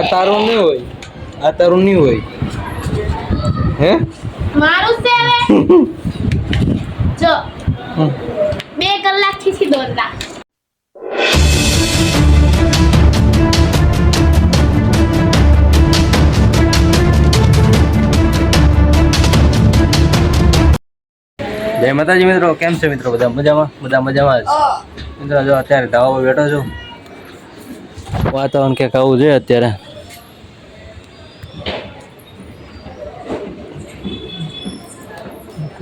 આ તારું નહીં હોય. આ તારું નહીં હોય. હે? મારું છે હવે. જો. બે કલાકથી દોરતા જય માતાજી મિત્રો કેમ છે મિત્રો? બધા મજામાં? બધા મજામાં જ? મિત્રો જો અત્યારે ધાબા પર બેઠો છું. વાતાવરણ કંઈક આવું છે અત્યારે.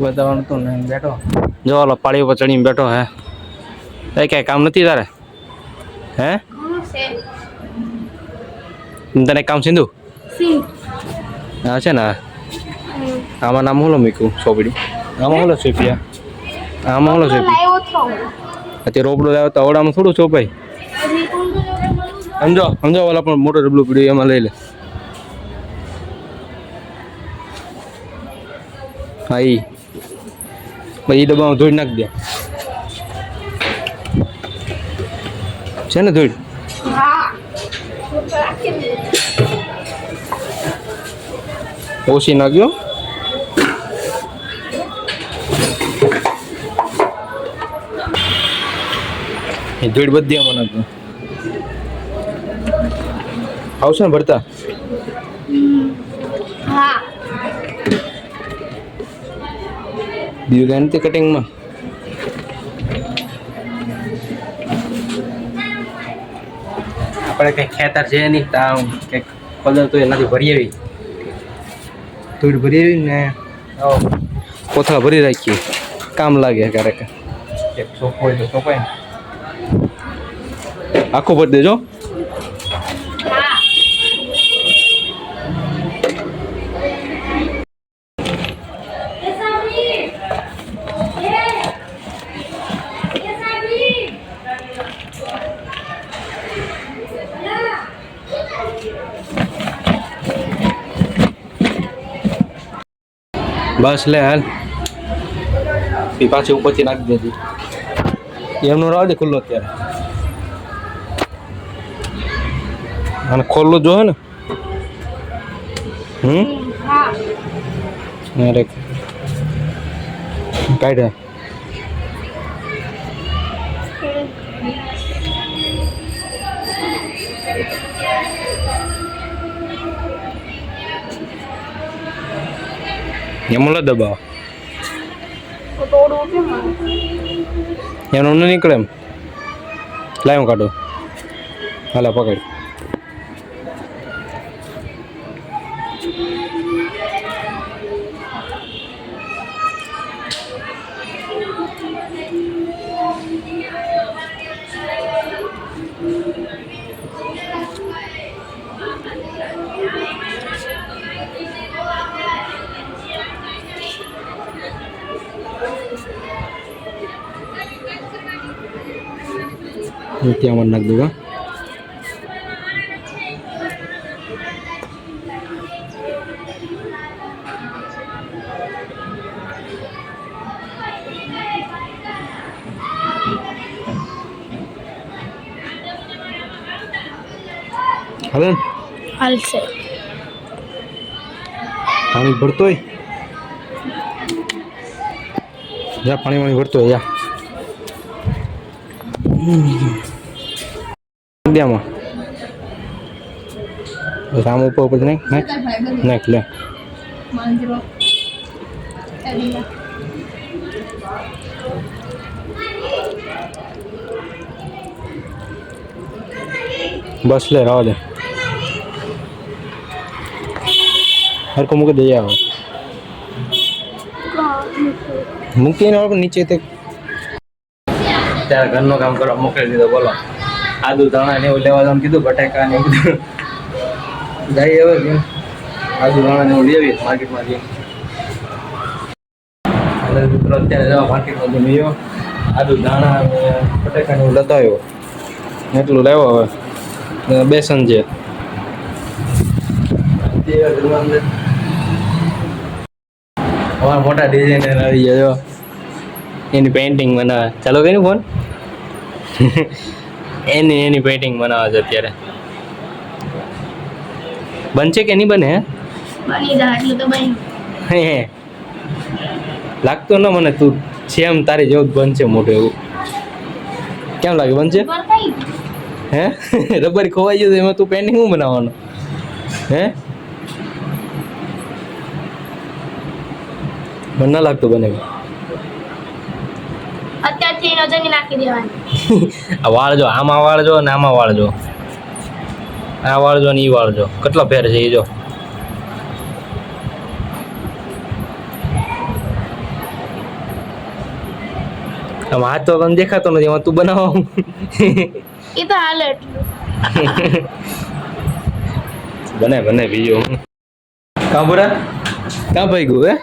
વાતાવરણ તો ને બેઠો. જો ઓલો પાળી ઉપર ચડીને બેઠો હે. એ કઈ કામ નથી તારે? હે? તને કામ સિંધુ? હા છે ને? આમાં નામ હોલો મીકું સોપડી આમાં હોલો સોપિયા આમાં હોલો સોપી અત્યારે રોબડો લાવ્યો તો અવડામાં થોડું છું. સમજો. સમજો ઓલા પણ મોટો ડબલું પડ્યું એમાં લઈ લે. હા પછી ઈ ડબ્બામાં ધોઈ નાખ દે. છે ને ધોઈ. ઓછી નાખ્યો? એ ધોઈ બધી આમાં નાખ્યો. આવશે ને ભરતા? બીજું કાંઈ નથી કટિંગમાં આપણે કંઈ ખેતર છે નહીં તા કંઈક કલર તો એનાથી ભરી આવી. ધૂળ ભરી આવી ને કોથળા ભરી રાખીએ. કામ લાગે ક્યારેક. એક સોફો હોય તો સોપાય ને. આખો ભરી દેજો. બસ લે હાલ. એ પાછી ઉપરથી નાખી દેજે. એમનું રાહ દે ખુલ્લો અત્યારે. અને ખોલ્લો જો હે ને? હમ? અરે. કાઢ્યા. એમાં લો દબાવ. એનું નીકળે એમ. લાવ કાઢો. હાલા પકડ. દઉં હા હાલે ને હાલશે પાણી ભરતો હોય જા પાણી વાણી ભરતો હોય જા દ્યામાં બસ આમ ઉપર ઉપર નાખ નાખ નાખ લે માંજરો બસ લે રવા દે હરકો મૂકી દઈએ આવે મૂકીને આવે પણ નીચે તે ત્યારે ઘરનું કામ કરવા મોકલી દીધો બોલો આદુ ધાણા ને એવું લેવા જવાનું કીધું, બટાકા ને એવું બધું હવે આદુ ધાણા ને એવું લેવી માર્કેટમાં જઈએ મિત્રો અત્યારે જવા માર્કેટમાં જઈને ગયો આદુ ધાણા બટાકા ને એવું લેતો આવ્યો. એટલું લાવ્યો હવે. બેસન છે. અમારા મોટા ડિઝાઇનર આવી ગયો એની પેઇન્ટિંગ બનાવે. ચાલો કઈ ફોન એની એની પેઇન્ટિંગ બનાવે છે અત્યારે. બનશે કે નહીં બને હે. લાગતો ન મને તું જેમ તારી જેવું જ બનશે મોટું એવું. કેમ લાગે બનશે? હે? રબર ખોવાઈ ગયું એમાં તું પેન્ટિંગ શું બનાવવાનું? હે? મને ના લાગતું બને અત્યારથી નજંગી નાખી દેવાની. આ વાળજો આમાં વાળજો ને આમાં વાળજો. આ વાળજો ને એ વાળજો. કેટલો ફેર છે એ જો. આમ હાથ તો તને દેખાતો નથી એમાં તું બનાવો. એ તો હાલ બને બને બીજું. કાં બોરા કાં ભાઈ ગયું હે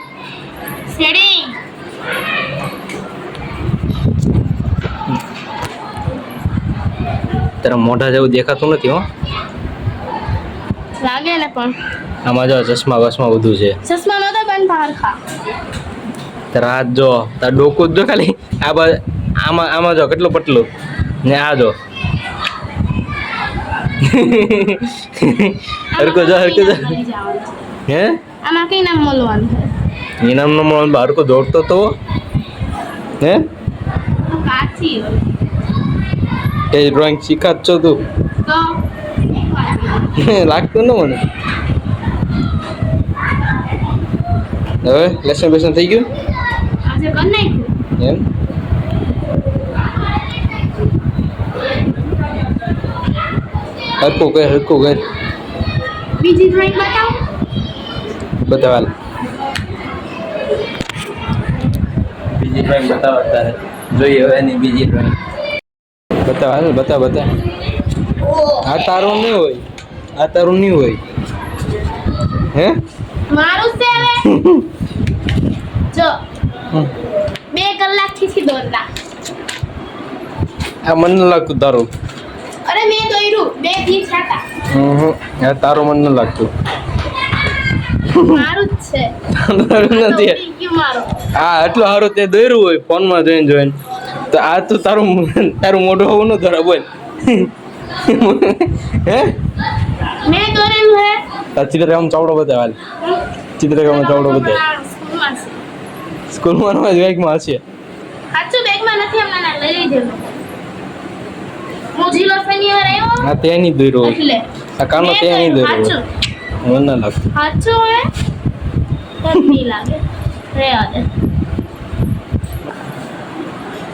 તારા મોઢા જેવું દેખાતું નથી હો. લાગે ને પણ. આમાં જો ચશ્મા વસમા બધું છે. ચશ્મા નતો પણ બહાર ખા તારા હાથ જો તાર ડોકું જ ખાલી. આ આમાં આમાં જો કેટલું પટલું ને આ જો. હરકો જો હરકો જો. હે? આમાં કઈ નામ મળવાનું છે? ઇનામનો મોહન હરકો દોડતો તો હે. કાચી હોય. એ ડ્રોઈંગ શીખાત છો તું તો લાગતું ન મને હવે લેસન બેસન થઈ ગયું એમ હરકો કર હરકો કર બીજી ડ્રોઈંગ બતાવ બતાવાલ બીજી ડ્રોઈંગ બતાવ અત્યારે જોઈએ હવે એની બીજી ડ્રોઈંગ બતાવ હાલ બતાવ બતાવ. આ તારું નહીં હોય. આ તારું નહીં હોય. હે? મારું છે હવે? જો. બે કલાકથી દોરતા આ મન લાગતું તારું. અરે મેં દોર્યું બેથી છાતા હમ આ તારું મન ન લાગતું મારું જ છે. તારું નથી. આ એટલું સારું તે દોર્યું હોય ફોનમાં જોઈને જોઈને. તો આ તો તારું તારું મોઢું હોવું ન ધરા બોલ હે? મે દોરેલું હે. આ ચિત્રકામ ચાવડો બતાવે હાલ. ચિત્રકામ ચાવડો બતાવ. સ્કૂલમાં જ વેગમાં હશે. સાચું બેગમાં નથી હમણાં ના લઈ લીધેલું હું ઝીલો શનિવાર આવ્યો. આ તે નહીં દોર્યો એટલે. આ કાનો મેં તે નહીં દોર્યું. મને ના લાગતું સાચું તો લાગે.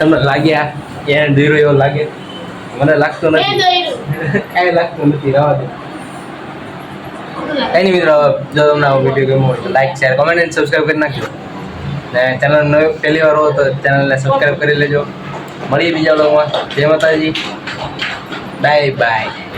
તમને લાગ્યા? એને દોર્યો એવો લાગે? મને લાગતો નથી. કાંઈ લાગતું નથી રવા દે. કઈ નહીં મિત્રો જો તમને આ વીડિયો ગમ્યો હોય તો લાઈક શેર કોમેન્ટ અને સબસ્ક્રાઈબ કરી નાખજો. ને ચેનલ નવી પહેલી વાર હો તો ચેનલને સબસ્ક્રાઈબ કરી લેજો. મળીએ બીજા વ્લોગમાં જય માતાજી. Bye bye